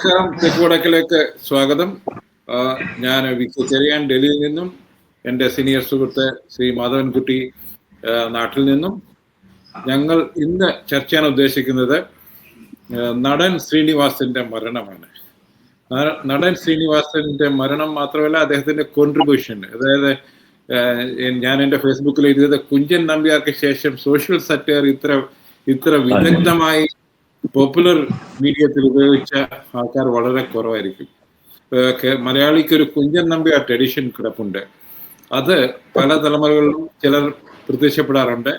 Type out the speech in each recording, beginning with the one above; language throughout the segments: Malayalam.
നമസ്കാരം. തെക്കുവടക്കിലേക്ക് സ്വാഗതം. ഞാൻ വി കെ ചെറിയാൻ ഡൽഹിയിൽ നിന്നും എന്റെ സീനിയർ സുഹൃത്ത് ശ്രീ മാധവൻകുട്ടി നാട്ടിൽ നിന്നും. ഞങ്ങൾ ഇന്ന് ചർച്ച ചെയ്യാൻ ഉദ്ദേശിക്കുന്നത് നടൻ ശ്രീനിവാസിന്റെ മരണമാണ്. നടൻ ശ്രീനിവാസന്റെ മരണം മാത്രമല്ല അദ്ദേഹത്തിന്റെ കോൺട്രിബ്യൂഷൻ അതായത് ഞാൻ എന്റെ ഫേസ്ബുക്കിൽ എഴുതിയത് കുഞ്ചൻ നമ്പ്യാർക്ക് ശേഷം സോഷ്യൽ സറ്റയർ ഇത്ര ഇത്ര വിദഗ്ധമായി പോപ്പുലർ മീഡിയത്തിൽ ഉപയോഗിച്ച ആൾക്കാർ വളരെ കുറവായിരിക്കും. മലയാളിക്ക് ഒരു കുഞ്ചൻ നമ്പി ആ ട്രഡീഷൻ കിടപ്പുണ്ട്. അത് പല തലമുറകളിലും ചിലർ പ്രത്യക്ഷപ്പെടാറുണ്ട്.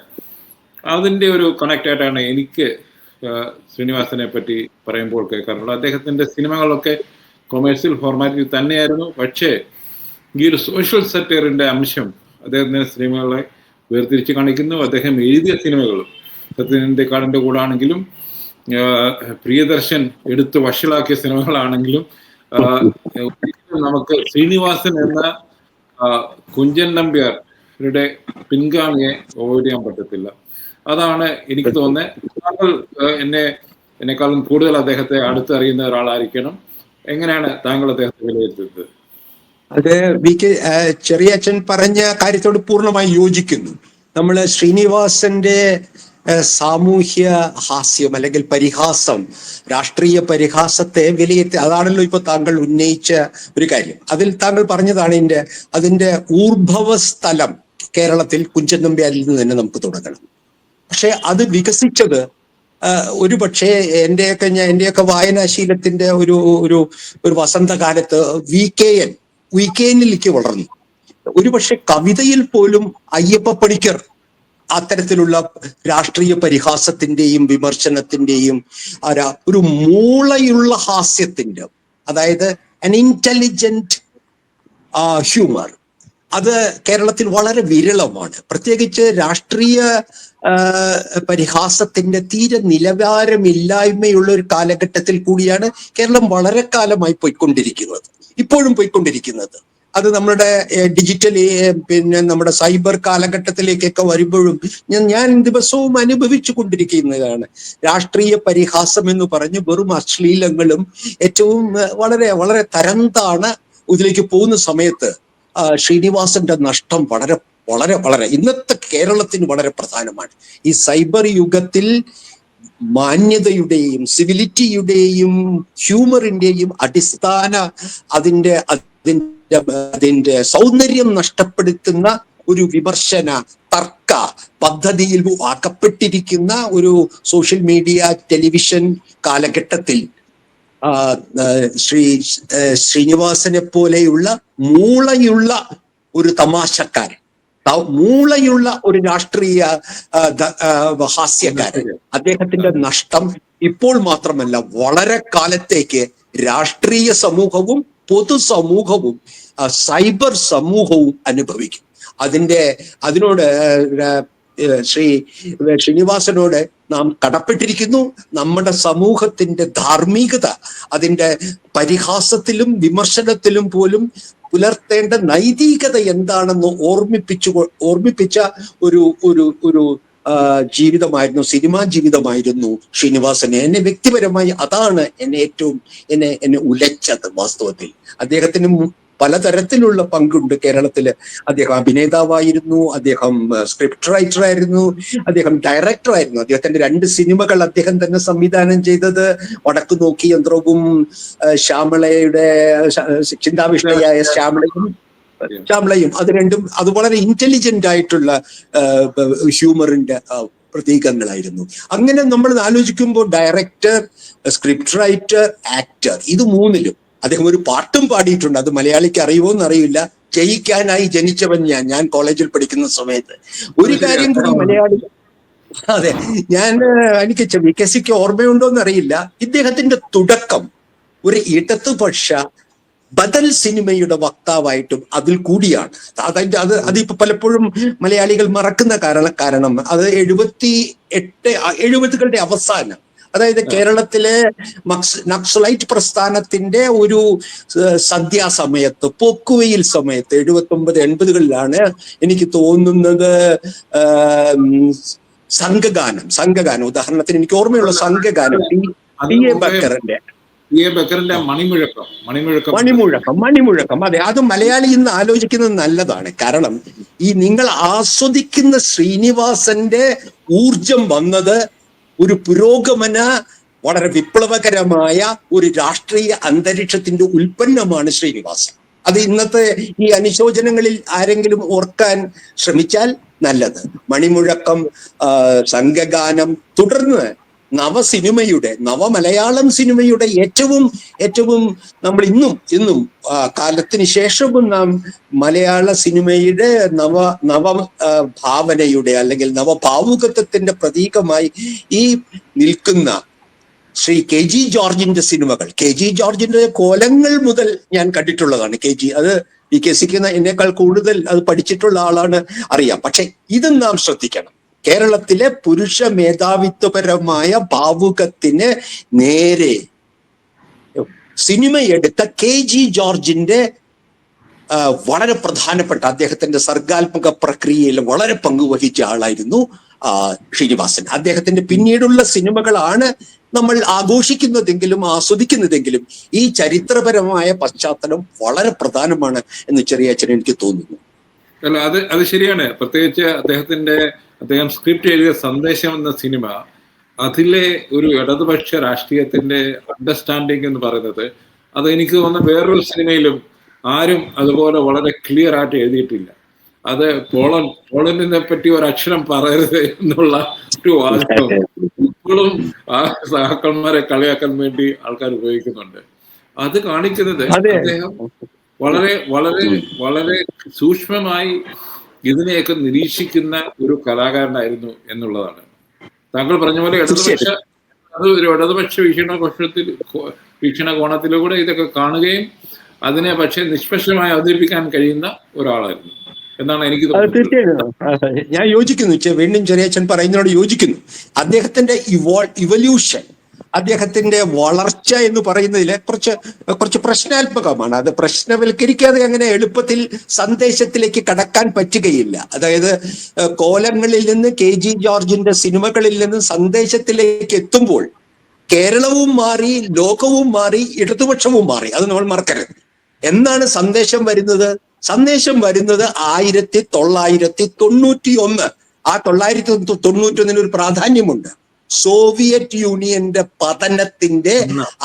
അതിന്റെ ഒരു കണക്ട് ആയിട്ടാണ് എനിക്ക് ശ്രീനിവാസനെ പറ്റി പറയുമ്പോൾ കേൾക്കാറുള്ളത്. അദ്ദേഹത്തിന്റെ സിനിമകളൊക്കെ കൊമേഴ്സ്യൽ ഫോർമാറ്റിൽ തന്നെയായിരുന്നു. പക്ഷേ ഈ ഒരു സോഷ്യൽ സറ്റയറിന്റെ അംശം അദ്ദേഹത്തിന്റെ സിനിമകളെ വേർതിരിച്ച് കാണിക്കുന്നു. അദ്ദേഹം എഴുതിയ സിനിമകളും സത്യനന്റെ കാടിന്റെ കൂടാണെങ്കിലും പ്രിയദർശൻ എടുത്ത് വഷളാക്കിയ സിനിമകളാണെങ്കിലും നമുക്ക് ശ്രീനിവാസൻ എന്ന കുഞ്ചൻ നമ്പ്യാരുടെ പിൻഗാമിയെ അവോയ്ഡ് ചെയ്യാൻ പറ്റത്തില്ല. അതാണ് എനിക്ക് തോന്നുന്നത്. എന്നെ എന്നെക്കാളും കൂടുതൽ അദ്ദേഹത്തെ അടുത്തറിയുന്ന ഒരാളായിരിക്കണം. എങ്ങനെയാണ് താങ്കൾ അദ്ദേഹത്തെ വിലയിരുത്തുന്നത്? അത് വി കെ ചെറിയച്ഛൻ പറഞ്ഞ കാര്യത്തോട് പൂർണമായി യോജിക്കുന്നു. നമ്മൾ ശ്രീനിവാസന്റെ സാമൂഹ്യ ഹാസ്യം അല്ലെങ്കിൽ പരിഹാസം രാഷ്ട്രീയ പരിഹാസത്തെ വിലയിരുത്തി അതാണല്ലോ ഇപ്പൊ താങ്കൾ ഉന്നയിച്ച ഒരു കാര്യം. അതിൽ താങ്കൾ പറഞ്ഞതാണ് ഇതിന്റെ അതിന്റെ ഊർഭവ സ്ഥലം കേരളത്തിൽ കുഞ്ചൻ നമ്പ്യാരിൽ നിന്ന് തന്നെ നമുക്ക് തുടങ്ങണം. പക്ഷെ അത് വികസിച്ചത് ഒരു പക്ഷേ എന്റെയൊക്കെ ഞാൻ എന്റെയൊക്കെ വായനാശീലത്തിന്റെ ഒരു ഒരു ഒരു വസന്തകാലത്ത് V K N V K എന്നിലേക്ക് വളർന്നു. ഒരുപക്ഷെ കവിതയിൽ പോലും അയ്യപ്പ പണിക്കർ അത്തരത്തിലുള്ള രാഷ്ട്രീയ പരിഹാസത്തിന്റെയും വിമർശനത്തിന്റെയും ഒരു മൂളയുള്ള ഹാസ്യത്തിന്റെ അതായത് അൻ ഇന്റലിജന്റ് ഹ്യൂമർ അത് കേരളത്തിൽ വളരെ വിരളമാണ്. പ്രത്യേകിച്ച് രാഷ്ട്രീയ പരിഹാസത്തിന്റെ തീരെ നിലവാരമില്ലായ്മയുള്ള ഒരു കാലഘട്ടത്തിൽ കൂടിയാണ് കേരളം വളരെ കാലമായി പോയിക്കൊണ്ടിരിക്കുന്നത്. ഇപ്പോഴും പോയിക്കൊണ്ടിരിക്കുന്നത്. അത് നമ്മുടെ ഡിജിറ്റൽ പിന്നെ നമ്മുടെ സൈബർ കാലഘട്ടത്തിലേക്കൊക്കെ വരുമ്പോഴും ഞാൻ ദിവസവും അനുഭവിച്ചു കൊണ്ടിരിക്കുന്നതാണ്. രാഷ്ട്രീയ പരിഹാസം എന്ന് പറഞ്ഞ് വെറും അശ്ലീലങ്ങളും ഏറ്റവും വളരെ വളരെ തരംതാണ് ഇതിലേക്ക് പോകുന്ന സമയത്ത് ശ്രീനിവാസന്റെ നഷ്ടം വളരെ വളരെ വളരെ ഇന്നത്തെ കേരളത്തിന് വളരെ പ്രധാനമാണ്. ഈ സൈബർ യുഗത്തിൽ മാന്യതയുടെയും സിവിലിറ്റിയുടെയും ഹ്യൂമറിന്റെയും അടിസ്ഥാന അതിന്റെ അതിന്റെ അതിന്റെ സൗന്ദര്യം നഷ്ടപ്പെടുത്തുന്ന ഒരു വിമർശന തർക്ക പദ്ധതിയിൽ ആക്കപ്പെട്ടിരിക്കുന്ന ഒരു സോഷ്യൽ മീഡിയ ടെലിവിഷൻ കാലഘട്ടത്തിൽ ശ്രീ ശ്രീനിവാസനെ പോലെയുള്ള മൂളയുള്ള ഒരു തമാശക്കാരൻ മൂളയുള്ള ഒരു രാഷ്ട്രീയ ഹാസ്യക്കാരൻ. അദ്ദേഹത്തിന്റെ നഷ്ടം ഇപ്പോൾ മാത്രമല്ല വളരെ കാലത്തേക്ക് രാഷ്ട്രീയ സമൂഹവും പൊതുസമൂഹവും സമൂഹവും സൈബർ സമൂഹവും അനുഭവിക്കും. അതിന്റെ അതിനോട് ശ്രീ ശ്രീനിവാസനോട് നാം കടപ്പെട്ടിരിക്കുന്നു. നമ്മുടെ സമൂഹത്തിന്റെ ധാർമ്മികത അതിന്റെ പരിഹാസത്തിലും വിമർശനത്തിലും പോലും പുലർത്തേണ്ട നൈതികത എന്താണെന്ന് ഓർമ്മിപ്പിച്ചു ഓർമ്മിപ്പിച്ച ഒരു ഒരു ഒരു ജീവിതമായിരുന്നു സിനിമാ ജീവിതമായിരുന്നു ശ്രീനിവാസന്. എന്നെ വ്യക്തിപരമായി അതാണ് എന്നെ ഏറ്റവും എന്നെ എന്നെ ഉലച്ചത് വാസ്തവത്തിൽ. അദ്ദേഹത്തിന് പലതരത്തിലുള്ള പങ്കുണ്ട് കേരളത്തിൽ. അദ്ദേഹം അഭിനേതാവായിരുന്നു അദ്ദേഹം സ്ക്രിപ്റ്റ് റൈറ്റർ ആയിരുന്നു അദ്ദേഹം ഡയറക്ടർ ആയിരുന്നു. അദ്ദേഹത്തിന്റെ രണ്ട് സിനിമകൾ അദ്ദേഹം തന്നെ സംവിധാനം ചെയ്തത്. വടക്കു നോക്കി യന്ത്രവും ശ്യാമളയുടെ ചിന്താവിഷ്ണയായ ശ്യാമളയും ശ്യാമളയും അത് രണ്ടും അത് വളരെ ഇന്റലിജന്റ് ആയിട്ടുള്ള ഹ്യൂമറിന്റെ പ്രതീകങ്ങളായിരുന്നു. അങ്ങനെ നമ്മൾ ആലോചിക്കുമ്പോൾ ഡയറക്ടർ സ്ക്രിപ്റ്റ് റൈറ്റർ ആക്ടർ ഇത് മൂന്നിലും അദ്ദേഹം ഒരു പാട്ടും പാടിയിട്ടുണ്ട്. അത് മലയാളിക്ക് അറിയുമോ എന്നറിയില്ല ജയിക്കാനായി ജനിച്ചവൻ ഞാൻ. ഞാൻ കോളേജിൽ പഠിക്കുന്ന സമയത്ത്. ഒരു കാര്യം കൂടി മലയാളി അതെ. ഞാൻ എനിക്ക് വികസിക്ക് ഓർമ്മയുണ്ടോ എന്നറിയില്ല ഇദ്ദേഹത്തിന്റെ തുടക്കം ഒരു ഇടതുപക്ഷ ബദൽ സിനിമയുടെ വക്താവായിട്ടും അതിൽ കൂടിയാണ്. അതിന്റെ അത് അതിപ്പോ പലപ്പോഴും മലയാളികൾ മറക്കുന്ന കാരണ കാരണം അത് എഴുപത്തി എട്ട് എഴുപതുകളുടെ അവസാനം. അതായത് കേരളത്തിലെ നക്സലൈറ്റ് പ്രസ്ഥാനത്തിന്റെ ഒരു സന്ധ്യാസമയത്ത് പൊക്കുവയിൽ സമയത്ത് എഴുപത്തി ഒമ്പത് എൺപതുകളിലാണ് എനിക്ക് തോന്നുന്നത് സംഘഗാനം സംഘഗാനം. ഉദാഹരണത്തിന് എനിക്ക് ഓർമ്മയുള്ള സംഘഗാനം ടി എ ബക്കറിന്റെ. ബക്കറിന്റെ മണിമുഴക്കം മണിമുഴക്കം. മണിമുഴക്കം മണിമുഴക്കം. അതെ അത് മലയാളി ഇന്ന് ആലോചിക്കുന്നത് നല്ലതാണ്. കാരണം ഈ നിങ്ങൾ ആസ്വദിക്കുന്ന ശ്രീനിവാസന്റെ ഊർജം വന്നത് ഒരു പുരോഗമന വളരെ വിപ്ലവകരമായ ഒരു രാഷ്ട്രീയ അന്തരീക്ഷത്തിന്റെ ഉൽപ്പന്നമാണ് ശ്രീനിവാസൻ. അത് ഇന്നത്തെ ഈ അനുശോചനങ്ങളിൽ ആരെങ്കിലും ഓർക്കാൻ ശ്രമിച്ചാൽ നല്ലത്. മണിമുഴക്കം സംഘഗാനം തുടർന്ന് നവസിനിമയുടെ നവമലയാളം സിനിമയുടെ ഏറ്റവും ഏറ്റവും നമ്മൾ ഇന്നും ഇന്നും കാലത്തിന് ശേഷവും നാം മലയാള സിനിമയുടെ നവ നവ ഭാവനയുടെ അല്ലെങ്കിൽ നവഭാവുകത്വത്തിന്റെ പ്രതീകമായി ഈ നിൽക്കുന്ന ശ്രീ കെ ജി ജോർജിന്റെ സിനിമകൾ കെ ജി ജോർജിന്റെ കോലങ്ങൾ മുതൽ ഞാൻ കണ്ടിട്ടുള്ളതാണ്. കെ ജി അത് വി കെ സിക്കുന്ന എന്നേക്കാൾ കൂടുതൽ അത് പഠിച്ചിട്ടുള്ള ആളാണ് അറിയാം. പക്ഷെ ഇതും നാം ശ്രദ്ധിക്കണം. കേരളത്തിലെ പുരുഷ മേധാവിത്വപരമായ ഭാവുകത്തിന് നേരെ. സിനിമയെടുത്ത കെ ജി ജോർജിന്റെ വളരെ പ്രധാനപ്പെട്ട അദ്ദേഹത്തിന്റെ സർഗാത്മക പ്രക്രിയയിൽ വളരെ പങ്കുവഹിച്ച ആളായിരുന്നു ശ്രീനിവാസൻ. അദ്ദേഹത്തിന്റെ പിന്നീടുള്ള സിനിമകളാണ് നമ്മൾ ആഘോഷിക്കുന്നതെങ്കിലും ആസ്വദിക്കുന്നതെങ്കിലും ഈ ചരിത്രപരമായ പശ്ചാത്തലം വളരെ പ്രധാനമാണ് എന്ന് ചെറിയ അച്ഛൻ എനിക്ക് തോന്നുന്നു. അല്ല അത് അത് ശരിയാണ്. പ്രത്യേകിച്ച് അദ്ദേഹത്തിന്റെ അദ്ദേഹം സ്ക്രിപ്റ്റ് എഴുതിയ സന്ദേശം എന്ന സിനിമ അതിലെ ഒരു ഇടതുപക്ഷ രാഷ്ട്രീയത്തിന്റെ അണ്ടർസ്റ്റാൻഡിങ് എന്ന് പറയുന്നത് അത് എനിക്ക് തോന്നുന്ന വേറൊരു സിനിമയിലും ആരും അതുപോലെ വളരെ ക്ലിയർ ആയിട്ട് എഴുതിയിട്ടില്ല. അത് പോളണ്ട് പോളണ്ടിനെ പറ്റി ഒരു അക്ഷരം പറയരുത് എന്നുള്ള ഒരു വാചകം ഇപ്പോഴും ആ സഹാക്കന്മാരെ കളിയാക്കാൻ വേണ്ടി ആൾക്കാർ ഉപയോഗിക്കുന്നുണ്ട്. അത് കാണിക്കുന്നത് അദ്ദേഹം വളരെ വളരെ വളരെ സൂക്ഷ്മമായി ഇതിനെയൊക്കെ നിരീക്ഷിക്കുന്ന ഒരു കലാകാരനായിരുന്നു എന്നുള്ളതാണ്. താങ്കൾ പറഞ്ഞ പോലെ ഇടതുപക്ഷ അത് ഒരു ഇടതുപക്ഷ വീക്ഷണകോശത്തിൽ വീക്ഷണകോണത്തിലൂടെ ഇതൊക്കെ കാണുകയും അതിനെ പക്ഷേ നിഷ്പക്ഷമായി അവതരിപ്പിക്കാൻ കഴിയുന്ന ഒരാളായിരുന്നു എന്നാണ് എനിക്ക് തീർച്ചയായിട്ടും തോന്നുന്നത്. ഞാൻ യോജിക്കുന്നു. വീണ്ടും ചെറിയച്ഛൻ പറയുന്നതിനോട് യോജിക്കുന്നു. അദ്ദേഹത്തിന്റെ ഇവോൾ ഇവല്യൂഷൻ അദ്ദേഹത്തിന്റെ വളർച്ച എന്ന് പറയുന്നതിൽ കുറച്ച് കുറച്ച് പ്രശ്നാത്മകമാണ്. അത് പ്രശ്നവൽക്കരിക്കാതെ അങ്ങനെ എളുപ്പത്തിൽ സന്ദേശത്തിലേക്ക് കടക്കാൻ പറ്റുകയില്ല. അതായത് കോലങ്ങളിൽ നിന്ന് കെ ജി ജോർജിന്റെ സിനിമകളിൽ നിന്ന് സന്ദേശത്തിലേക്ക് എത്തുമ്പോൾ കേരളവും മാറി ലോകവും മാറി ഇടതുപക്ഷവും മാറി. അത് നമ്മൾ മറക്കരുത്. എന്നാണ് സന്ദേശം വരുന്നത്? സന്ദേശം വരുന്നത് ആയിരത്തി തൊള്ളായിരത്തി തൊണ്ണൂറ്റി ഒന്ന് ആ തൊള്ളായിരത്തി തൊണ്ണൂറ്റി ഒന്നിന് ഒരു പ്രാധാന്യമുണ്ട്. സോവിയറ്റ് യൂണിയന്റെ പതനത്തിന്റെ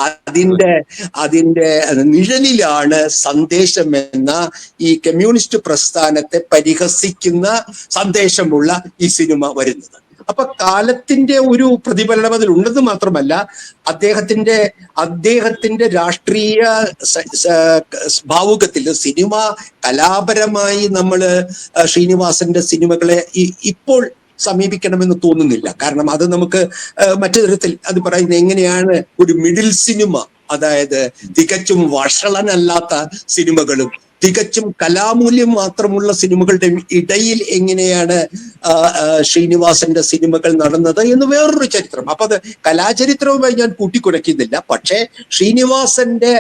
അതിന്റെ അതിന്റെ നിഴലിലാണ് സന്ദേശം എന്ന ഈ കമ്മ്യൂണിസ്റ്റ് പ്രസ്ഥാനത്തെ പരിഹസിക്കുന്ന സന്ദേശമുള്ള ഈ സിനിമ വരുന്നത്. അപ്പൊ കാലത്തിന്റെ ഒരു പ്രതിഫലനം അതിൽ ഉണ്ടെന്ന് മാത്രമല്ല അദ്ദേഹത്തിന്റെ അദ്ദേഹത്തിന്റെ രാഷ്ട്രീയ ഭാവുകത്തിൽ സിനിമ കലാപരമായി നമ്മൾ ശ്രീനിവാസന്റെ സിനിമകളെ ഇപ്പോൾ സമീപിക്കണമെന്ന് തോന്നുന്നില്ല. കാരണം അത് നമുക്ക് മറ്റു തരത്തിൽ അത് പറയുന്നത് എങ്ങനെയാണ് ഒരു മിഡിൽ സിനിമ അതായത് തികച്ചും വഷളനല്ലാത്ത സിനിമകളും തികച്ചും കലാമൂല്യം മാത്രമുള്ള സിനിമകളുടെ ഇടയിൽ എങ്ങനെയാണ് ശ്രീനിവാസന്റെ സിനിമകൾ നടന്നത് എന്ന് വേറൊരു ചരിത്രം. അപ്പൊ അത് കലാചരിത്രവുമായി ഞാൻ കൂട്ടിക്കുറയ്ക്കുന്നില്ല പക്ഷേ ശ്രീനിവാസന്റെ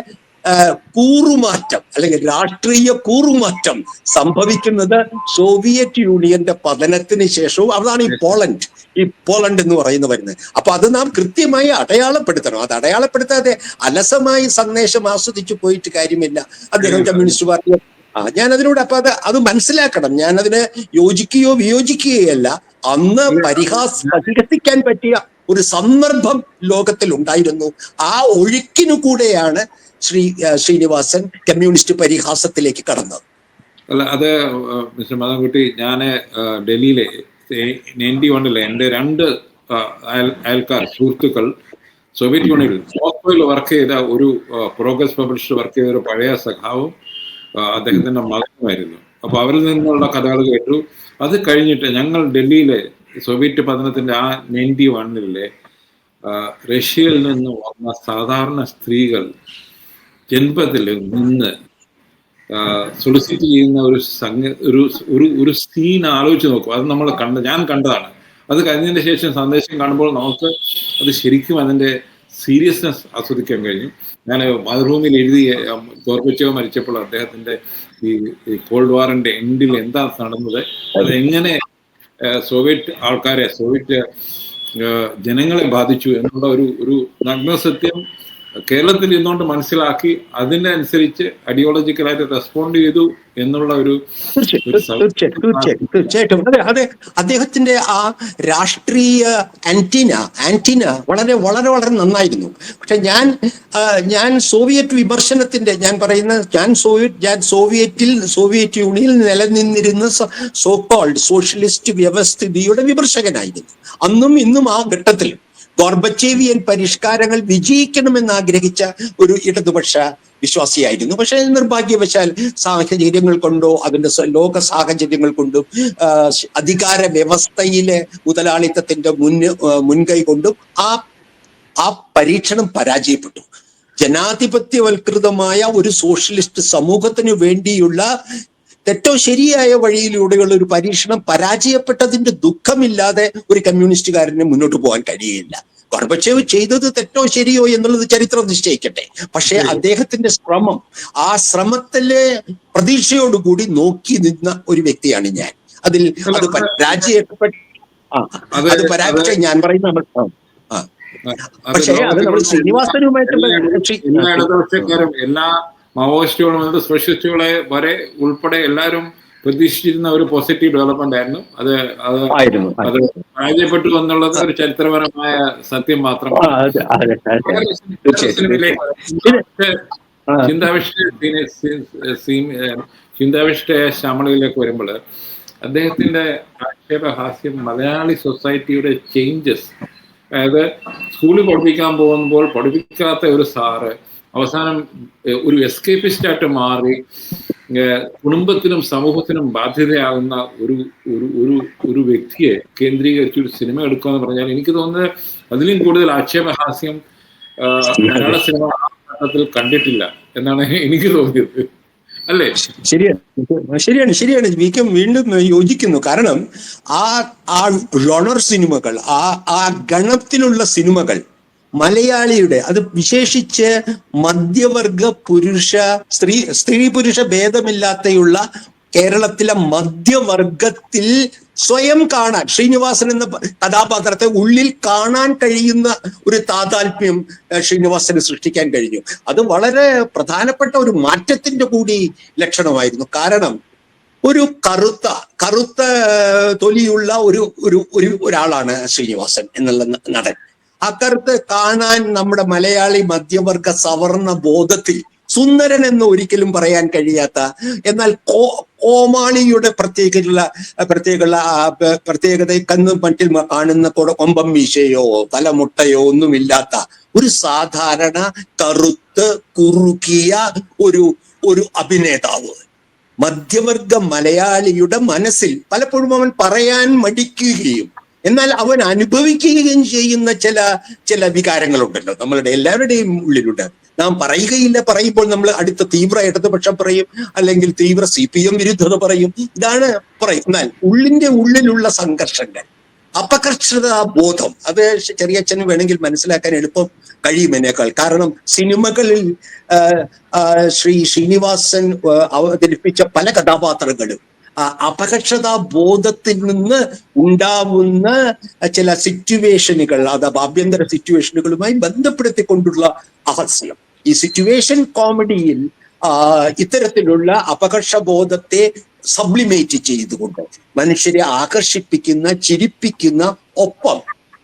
കൂറുമാറ്റം അല്ലെങ്കിൽ രാഷ്ട്രീയ കൂറുമാറ്റം സംഭവിക്കുന്നത് സോവിയറ്റ് യൂണിയന്റെ പതനത്തിന് ശേഷവും അതാണ് ഈ പോളണ്ട്. ഈ പോളണ്ട് എന്ന് പറയുന്ന വരുന്നത്. അപ്പൊ അത് നാം കൃത്യമായി അടയാളപ്പെടുത്തണം. അത് അടയാളപ്പെടുത്താതെ അലസമായി സന്ദേശം ആസ്വദിച്ചു പോയിട്ട് കാര്യമില്ല. അദ്ദേഹം കമ്മ്യൂണിസ്റ്റ് പാർട്ടി ആ ഞാൻ അതിനോട് അപ്പൊ അത് അത് മനസ്സിലാക്കണം. ഞാൻ അതിന് യോജിക്കുകയോ വിയോജിക്കുകയല്ല. അന്ന് പരിഹാസ് പരിഹസിക്കാൻ പറ്റിയ ഒരു സന്ദർഭം ലോകത്തിൽ ഉണ്ടായിരുന്നു ആ ഒഴുക്കിനു കൂടെയാണ് ശ്രീ ശ്രീനിവാസൻ കമ്മ്യൂണിസ്റ്റ് പരിഹാസത്തിലേക്ക് കടന്നത് അല്ല അത് മിസ്റ്റർ മദൻകുട്ടി ഞാൻ ഡൽഹിയിലെ നയന്റി വണ്ണിലെ എന്റെ രണ്ട് അയൽക്കാർ സുഹൃത്തുക്കൾ സോവിയറ്റ് യൂണിയനിൽ മോസ്കോയിൽ വർക്ക് ചെയ്ത ഒരു പ്രോഗ്രസ് പബ്ലിഷ് വർക്ക് ചെയ്ത ഒരു പഴയ സഖാവും അദ്ദേഹത്തിന്റെ മകനുമായിരുന്നു. അപ്പോൾ അവരിൽ നിന്നുള്ള കഥകൾ കേട്ടു. അത് കഴിഞ്ഞിട്ട് ഞങ്ങൾ ഡൽഹിയിലെ സോവിയറ്റ് പതനത്തിന്റെ ആ നയന്റി വണ്ണിലെ റഷ്യയിൽ നിന്ന് വന്ന സാധാരണ സ്ത്രീകൾ ജന്മത്തിൽ നിന്ന് സൊളിസിറ്റ് ചെയ്യുന്ന ഒരു സംഗ ഒരു ഒരു ഒരു സീൻ ആലോചിച്ച് നോക്കും. അത് നമ്മൾ കണ്ട ഞാൻ കണ്ടതാണ്. അത് കഴിഞ്ഞതിന് ശേഷം സന്ദേശം കാണുമ്പോൾ നമുക്ക് അത് ശരിക്കും അതിന്റെ സീരിയസ്നെസ് ആസ്വദിക്കാൻ കഴിഞ്ഞു. ഞാൻ മാതൃഭൂമിയിൽ എഴുതി ഗോർബച്ചോ മരിച്ചപ്പോൾ അദ്ദേഹത്തിന്റെ ഈ കോൾഡ് വാറിന്റെ എൻഡിൽ എന്താ നടന്നത് അതെങ്ങനെ സോവിയറ്റ് ആൾക്കാരെ സോവിയറ്റ് ജനങ്ങളെ ബാധിച്ചു എന്നുള്ള ഒരു ഒരു നഗ്നസത്യം കേരളത്തിൽ ഇന്നുകൊണ്ട് മനസ്സിലാക്കി അതിനനുസരിച്ച് ഐഡിയോളജിക്കലായിട്ട് റെസ്പോണ്ട് ചെയ്തു എന്നുള്ള ഒരു തീർച്ചയായിട്ടും അതെ അതെ. അദ്ദേഹത്തിന്റെ ആ രാഷ്ട്രീയ ആന്റിന ആന്റിന വളരെ വളരെ വളരെ നന്നായിരുന്നു. പക്ഷെ ഞാൻ ഞാൻ സോവിയറ്റ് വിമർശനത്തിന്റെ ഞാൻ പറയുന്ന ഞാൻ സോവിയറ്റ് ഞാൻ സോവിയറ്റിൽ സോവിയറ്റ് യൂണിയനിൽ നിലനിന്നിരുന്ന സോ കോൾഡ് സോഷ്യലിസ്റ്റ് വ്യവസ്ഥിതിയുടെ വിമർശകനായിരുന്നു. അന്നും ഇന്നും ആ ഘട്ടത്തിൽ ഗോർബച്ചേവിയൻ പരിഷ്കാരങ്ങൾ വിജയിക്കണമെന്ന് ആഗ്രഹിച്ച ഒരു ഇടതുപക്ഷ വിശ്വാസിയായിരുന്നു. പക്ഷേ നിർഭാഗ്യവശാൽ സാഹചര്യങ്ങൾ കൊണ്ടോ അതിന്റെ ലോക സാഹചര്യങ്ങൾ കൊണ്ടും അധികാര വ്യവസ്ഥയിലെ മുതലാളിത്തത്തിന്റെ മുൻ മുൻകൈ കൊണ്ടും ആ ആ പരീക്ഷണം പരാജയപ്പെട്ടു. ജനാധിപത്യവൽകൃതമായ ഒരു സോഷ്യലിസ്റ്റ് സമൂഹത്തിനു വേണ്ടിയുള്ള തെറ്റോ ശരിയായ വഴിയിലൂടെയുള്ള ഒരു പരീക്ഷണം പരാജയപ്പെട്ടതിന്റെ ദുഃഖമില്ലാതെ ഒരു കമ്മ്യൂണിസ്റ്റുകാരന് മുന്നോട്ട് പോകാൻ കഴിയില്ല. ഗോർബച്ചേവ് ചെയ്തത് തെറ്റോ ശരിയോ എന്നുള്ളത് ചരിത്രം നിശ്ചയിക്കട്ടെ. പക്ഷേ അദ്ദേഹത്തിന്റെ ശ്രമം ആ ശ്രമത്തിലെ പ്രതീക്ഷയോടുകൂടി നോക്കി നിന്ന ഒരു വ്യക്തിയാണ് ഞാൻ. അതിൽ അത് പരാജയപ്പെട്ട അത് പരാജയം ഞാൻ പറയുന്ന. പക്ഷേ അത് നമ്മൾ ലോകത്തിലുള്ള ശ്രീനിവാസനുമായിട്ട് എല്ലാ ഇടതുപക്ഷക്കാരും മുതൽ സ്പെഷ്യലിസ്റ്റുകളെ വരെ ഉൾപ്പെടെ എല്ലാവരും പ്രതീക്ഷിച്ചിരുന്ന ഒരു പോസിറ്റീവ് ഡെവലപ്മെന്റ് ആയിരുന്നു. അത് അത് അത് പരാജയപ്പെട്ടു എന്നുള്ളത് ഒരു ചരിത്രപരമായ സത്യം മാത്രമാണ്. ചിന്താവിഷ്ട ചിന്താവിഷ്ട ശ്യാമളയിലേക്ക് വരുമ്പോൾ അദ്ദേഹത്തിന്റെ ആക്ഷേപഹാസ്യം മലയാളി സൊസൈറ്റിയുടെ ചേഞ്ചസ് അതായത് സ്കൂളിൽ പഠിപ്പിക്കാൻ പോകുമ്പോൾ പഠിപ്പിക്കാത്ത ഒരു സാറ് അവസാനം ഒരു എസ്കേപ്പിസ്റ്റ് ആയിട്ട് മാറി കുടുംബത്തിനും സമൂഹത്തിനും ബാധ്യതയാകുന്ന ഒരു ഒരു ഒരു ഒരു വ്യക്തിയെ കേന്ദ്രീകരിച്ച് ഒരു സിനിമ എടുക്കുക എന്ന് പറഞ്ഞാൽ എനിക്ക് തോന്നുന്നത് അതിലും കൂടുതൽ ആക്ഷേപഹാസ്യം മലയാള സിനിമ ഘട്ടത്തിൽ കണ്ടിട്ടില്ല എന്നാണ് എനിക്ക് തോന്നിയത്. അല്ലേ? ശരിയാണ്. ശരിയാണ് ശരിയാണ്. വിക്കം വീണ്ടും യോജിക്കുന്നു. കാരണം ആ ആ ജോണർ സിനിമകൾ ആ ആ ഗണത്തിലുള്ള സിനിമകൾ മലയാളിയുടെ അത് വിശേഷിച്ച് മധ്യവർഗ പുരുഷ സ്ത്രീ സ്ത്രീ പുരുഷ ഭേദമില്ലാത്തയുള്ള കേരളത്തിലെ മധ്യവർഗത്തിൽ സ്വയം കാണാൻ ശ്രീനിവാസൻ എന്ന കഥാപാത്രത്തെ ഉള്ളിൽ കാണാൻ കഴിയുന്ന ഒരു താതാത്മ്യം ശ്രീനിവാസന് സൃഷ്ടിക്കാൻ കഴിഞ്ഞു. അത് വളരെ പ്രധാനപ്പെട്ട ഒരു മാറ്റത്തിന്റെ കൂടി ലക്ഷണമായിരുന്നു. കാരണം ഒരു കറുത്ത കറുത്ത തൊലിയുള്ള ഒരു ഒരു ഒരു ഒരാളാണ് ശ്രീനിവാസൻ എന്നുള്ള നടൻ. ആ കറുത്ത് കാണാൻ നമ്മുടെ മലയാളി മധ്യവർഗ സവർണ ബോധത്തിൽ സുന്ദരൻ എന്ന് ഒരിക്കലും പറയാൻ കഴിയാത്ത എന്നാൽ കോ കോമാളിയുടെ പ്രത്യേകതയുള്ള പ്രത്യേക പ്രത്യേകത കന്ന് മറ്റിൽ കാണുന്ന കൊമ്പം മീശയോ തലമുട്ടയോ ഒന്നുമില്ലാത്ത ഒരു സാധാരണ കറുത്ത് കുറുക്കിയ ഒരു ഒരു അഭിനേതാവ്. മധ്യവർഗ മലയാളിയുടെ മനസ്സിൽ പലപ്പോഴും അവൻ പറയാൻ മടിക്കുകയും എന്നാൽ അവൻ അനുഭവിക്കുകയും ചെയ്യുന്ന ചില ചില വികാരങ്ങളുണ്ടല്ലോ. നമ്മളുടെ എല്ലാവരുടെയും ഉള്ളിലുണ്ട്. നാം പറയുകയില്ല പറയുമ്പോൾ നമ്മൾ അടുത്ത തീവ്ര ഇടതുപക്ഷം പറയും അല്ലെങ്കിൽ തീവ്ര സി പി എം വിരുദ്ധത പറയും. ഇതാണ് പറയും എന്നാൽ ഉള്ളിന്റെ ഉള്ളിലുള്ള സംഘർഷങ്ങൾ. അപകർഷത ബോധം. അത് ചെറിയച്ഛന് വേണമെങ്കിൽ മനസ്സിലാക്കാൻ എളുപ്പം കഴിയും എന്നേക്കാൾ. കാരണം സിനിമകളിൽ ശ്രീ ശ്രീനിവാസൻ അവതരിപ്പിച്ച പല കഥാപാത്രങ്ങളും ആ അപകർഷതാ ബോധത്തിൽ നിന്ന് ഉണ്ടാവുന്ന ചില സിറ്റുവേഷനുകൾ അഥവാ ആഭ്യന്തര സിറ്റുവേഷനുകളുമായി ബന്ധപ്പെടുത്തിക്കൊണ്ടുള്ള അഹസ്യം. ഈ സിറ്റുവേഷൻ കോമഡിയിൽ ഇത്തരത്തിലുള്ള അപകർഷബോധത്തെ സബ്ലിമേറ്റ് ചെയ്തുകൊണ്ട് മനുഷ്യരെ ആകർഷിപ്പിക്കുന്ന ചിരിപ്പിക്കുന്ന ഒപ്പം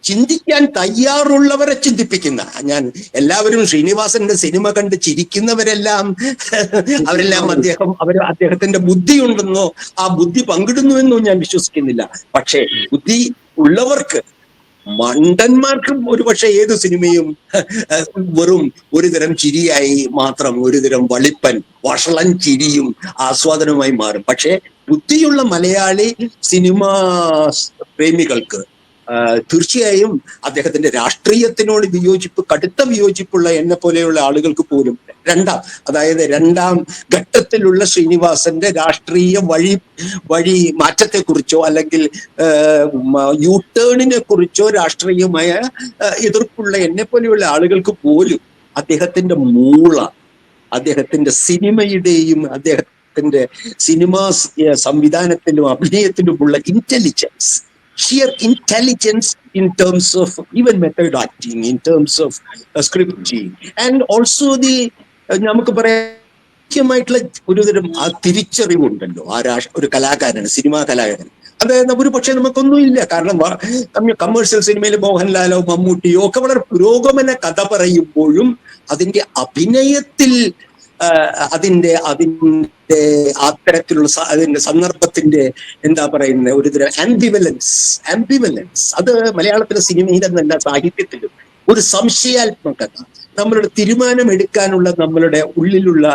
ചിന്തിക്കാൻ തയ്യാറുള്ളവരെ ചിന്തിപ്പിക്കുന്ന. ഞാൻ എല്ലാവരും ശ്രീനിവാസന്റെ സിനിമ കണ്ട് ചിരിക്കുന്നവരെല്ലാം അവരെല്ലാം അദ്ദേഹം അവർ അദ്ദേഹത്തിന്റെ ബുദ്ധി ഉണ്ടെന്നോ ആ ബുദ്ധി പങ്കിടുന്നുവെന്നോ ഞാൻ വിശ്വസിക്കുന്നില്ല. പക്ഷേ ബുദ്ധി ഉള്ളവർക്ക് മണ്ടന്മാർക്കും ഒരുപക്ഷെ ഏത് സിനിമയും വെറും ഒരു തരം ചിരിയായി മാത്രം ഒരു തരം വളിപ്പൻ വഷളൻ ചിരിയും ആസ്വാദനവുമായി മാറും. പക്ഷേ ബുദ്ധിയുള്ള മലയാളി സിനിമാ പ്രേമികൾക്ക് തീർച്ചയായും അദ്ദേഹത്തിന്റെ രാഷ്ട്രീയത്തിനോട് വിയോജിപ്പ് കടുത്ത വിയോജിപ്പുള്ള എന്നെ പോലെയുള്ള ആളുകൾക്ക് പോലും രണ്ടാം അതായത് രണ്ടാം ഘട്ടത്തിലുള്ള ശ്രീനിവാസന്റെ രാഷ്ട്രീയ വഴി വഴി മാറ്റത്തെക്കുറിച്ചോ അല്ലെങ്കിൽ യു ടേണിനെ കുറിച്ചോ രാഷ്ട്രീയമായ എതിർപ്പുള്ള എന്നെ പോലെയുള്ള ആളുകൾക്ക് പോലും അദ്ദേഹത്തിന്റെ മൂള അദ്ദേഹത്തിന്റെ സിനിമയുടെയും അദ്ദേഹത്തിന്റെ സിനിമാ സംവിധാനത്തിനും അഭിനയത്തിനുമുള്ള intelligence sheer intelligence in terms of even method acting, in terms of uh, scripting, and also the uh, നമുക്ക് പറയാം മുഖ്യമായിട്ടുള്ള ഒരുതരം ആ തിരിച്ചറിവുണ്ടല്ലോ. ആ രാഷ് ഒരു കലാകാരൻ സിനിമാ കലാകാരൻ. അതായത് ഒരു പക്ഷേ നമുക്കൊന്നും ഇല്ല കാരണം കമേഴ്ഷ്യൽ സിനിമയിൽ മോഹൻലാലോ മമ്മൂട്ടിയോ ഒക്കെ വളരെ പുരോഗമന കഥ പറയുമ്പോഴും അതിന്റെ അഭിനയത്തിൽ അതിന്റെ അതിന്റെ അത്തരത്തിലുള്ള അതിന്റെ സന്ദർഭത്തിന്റെ എന്താ പറയുന്നത് ഒരു തരം ആംബിവലൻസ് ആംബിവലൻസ് അത് മലയാളത്തിലെ സിനിമയിലെന്നല്ല സാഹിത്യത്തിലും ഒരു സംശയാത്മകത. നമ്മളുടെ തീരുമാനം എടുക്കാനുള്ള നമ്മളുടെ ഉള്ളിലുള്ള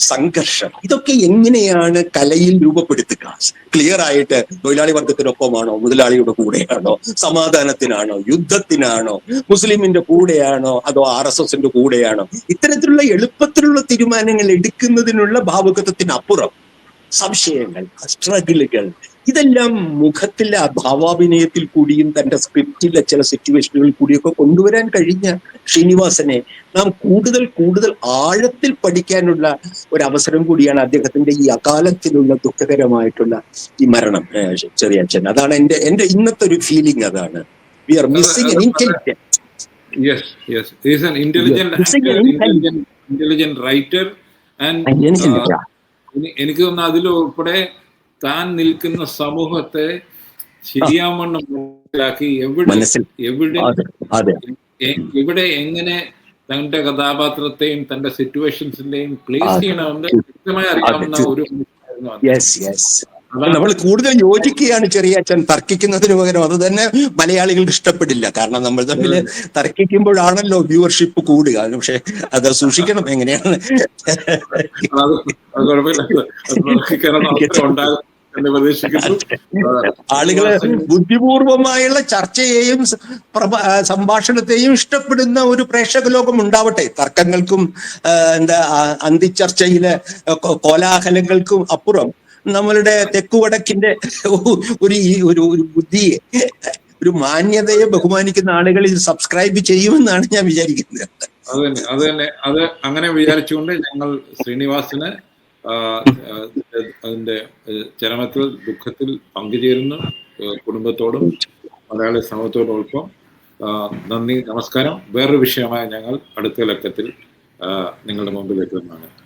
സംഘർഷം. ഇതൊക്കെ എങ്ങനെയാണ് കലയിൽ രൂപപ്പെടുത്തുക? ക്ലിയർ ആയിട്ട് തൊഴിലാളി വർഗത്തിനൊപ്പമാണോ മുതലാളിയുടെ കൂടെയാണോ സമാധാനത്തിനാണോ യുദ്ധത്തിനാണോ മുസ്ലിമിന്റെ കൂടെയാണോ അതോ ആർ എസ് എസിന്റെ കൂടെയാണോ? ഇത്തരത്തിലുള്ള എളുപ്പത്തിലുള്ള തീരുമാനങ്ങൾ എടുക്കുന്നതിനുള്ള ഭാവുകത്വത്തിനപ്പുറം സംശയങ്ങൾ സ്ട്രഗിളുകൾ ഇതെല്ലാം മുഖത്തിലെ ഭാവാഭിനയത്തിൽ കൂടിയും തന്റെ സ്ക്രിപ്റ്റിലെ ചില സിറ്റുവേഷനുകളിൽ കൂടിയൊക്കെ കൊണ്ടുവരാൻ കഴിഞ്ഞ ശ്രീനിവാസനെ നാം കൂടുതൽ കൂടുതൽ ആഴത്തിൽ പഠിക്കാനുള്ള ഒരു അവസരം കൂടിയാണ് അദ്ദേഹത്തിന്റെ ഈ അകാലത്തിലുള്ള ദുഃഖകരമായിട്ടുള്ള ഈ മരണം ചെറിയ അച്ഛൻ. അതാണ് എന്റെ എന്റെ ഇന്നത്തെ ഒരു ഫീലിംഗ് അതാണ് we are missing intelligent Yes, yes. is an intelligent Yes, actor, intelligent, intelligent writer, and uh, എനിക്ക് തോന്നുന്നു അതിൽ ഉൾപ്പെടെ താൻ നിൽക്കുന്ന സമൂഹത്തെ ശരിയാവണ്ണം മനസ്സിലാക്കി എവിടെ എവിടെ എവിടെ എങ്ങനെ തന്റെ കഥാപാത്രത്തെയും തന്റെ സിറ്റുവേഷൻസിന്റെയും പ്ലേസ്. ചെയ്യണമെന്ന് കൃത്യമായി അറിയാവുന്ന ഒരു യെസ് യെസ് അതാണ് നമ്മൾ കൂടുതൽ യോജിക്കുകയാണ് ചെറിയ അച്ഛൻ തർക്കിക്കുന്നതിന് പകരം. അത് തന്നെ മലയാളികൾക്ക് ഇഷ്ടപ്പെടില്ല. കാരണം നമ്മൾ തമ്മിൽ തർക്കിക്കുമ്പോഴാണല്ലോ വ്യൂവർഷിപ്പ് കൂടുക. പക്ഷെ അത് സൂക്ഷിക്കണം എങ്ങനെയാണ്. എന്ന് പ്രതീക്ഷിക്കുന്നു. ആളുകളെ ബുദ്ധിപൂർവമായുള്ള ചർച്ചയെയും സംഭാഷണത്തെയും ഇഷ്ടപ്പെടുന്ന ഒരു പ്രേക്ഷക ലോകം ഉണ്ടാവട്ടെ. തർക്കങ്ങൾക്കും എന്താ അന്തിച്ചർച്ചയിലെ കോലാഹലങ്ങൾക്കും അപ്പുറം നമ്മളുടെ തെക്കുവടക്കിന്റെ ഒരു ഈ ഒരു ഒരു ബുദ്ധിയെ ഒരു മാന്യതയെ ബഹുമാനിക്കുന്ന ആളുകൾ ഇത് സബ്സ്ക്രൈബ് ചെയ്യുമെന്നാണ് ഞാൻ വിചാരിക്കുന്നത്. അത് തന്നെ അത് തന്നെ. അത് അങ്ങനെ വിചാരിച്ചുകൊണ്ട് ഞങ്ങൾ ശ്രീനിവാസിന് അതിന്റെ ചരമത്തിൽ ദുഃഖത്തിൽ പങ്കുചേരുന്നു കുടുംബത്തോടും മലയാളി സമൂഹത്തോടൊപ്പം. നന്ദി നമസ്കാരം. വേറൊരു വിഷയമായ ഞങ്ങൾ അടുത്ത ലക്കത്തിൽ നിങ്ങളുടെ മുമ്പിലേക്ക് വരുന്നതാണ്